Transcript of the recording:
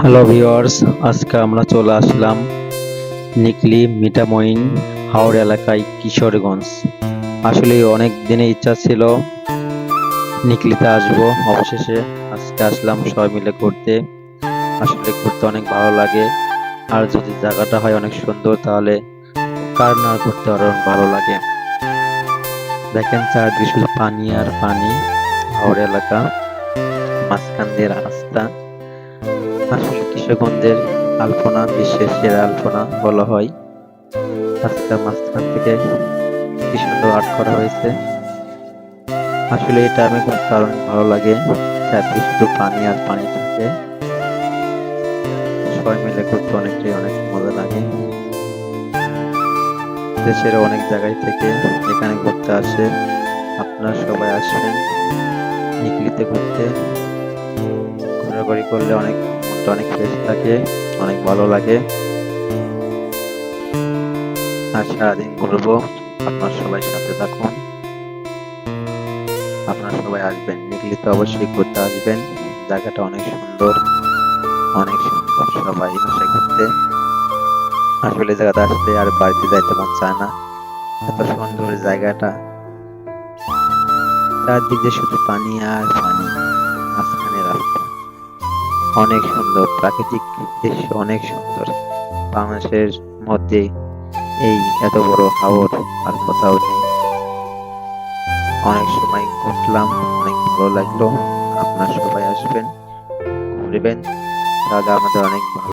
Hello viewers আজকে আমরা চলে আসলাম নিকলি মিঠামইন হাওড় এলাকায় কিশোরগঞ্জ। আসলে অনেক দিনে ইচ্ছা ছিল নিকলিতে আসব। অবশেষে আজকে আসলাম সবাই মিলে ঘুরতে। আসলে ঘুরতে অনেক ভালো লাগে। আর যদি জায়গাটা হয় অনেক সুন্দর, তাহলে কার না ঘুরতে আরও ভালো লাগে? দেখেন চারদিকে শুধু পানি আর পানি, হাওড় এলাকা, মাঝখান দিয়ে রাস্তা। কিশোরগঞ্জের আলপনা বিশ্বের সেরা আলপনা বলা হয়। রাস্তার মাঝখান থেকে কি সুন্দর আর্ট করা হয়েছে। আসলে এটা আমি খুব দারুণ ভালো লাগে। শুধু পানি আর পানি থাকে। সবাই মিলে ঘুরতে অনেকটাই অনেক মজা লাগে। দেশের অনেক জায়গায় থেকে এখানে ঘুরতে আসে। আপনারা সবাই আসবেন। নিকলিতে ঘুরতে। ঘোরাঘুরি করলে অনেক মনটা অনেক ফ্রেশ থাকে, অনেক ভালো লাগে। আর সারাদিন ঘুরবো, আপনার সবাই সাথে থাকুন। আপনারা সবাই আসবেন নিকলিতে অবশ্যই ঘুরতে আসবেন। জায়গাটা অনেক সুন্দর অনেক সুন্দর সবাই আসে ঘুরতে। আসলে জায়গাটা আসলে আর বাড়িতে যাইতে মন চায় না, এত সুন্দর জায়গাটা। চারদিকে শুধু পানি আর পানি রাস্তা অনেক সুন্দর। প্রাকৃতিক দৃশ্য অনেক সুন্দর। বাংলাদেশের মধ্যে এই এত বড় হাওর আর কোথাও নেই। অনেক সময় ঘুরলাম, অনেক ভালো লাগল। আপনার সবাই আসবেন, ঘুরবেন। তাহলে আমাদের অনেক ভালো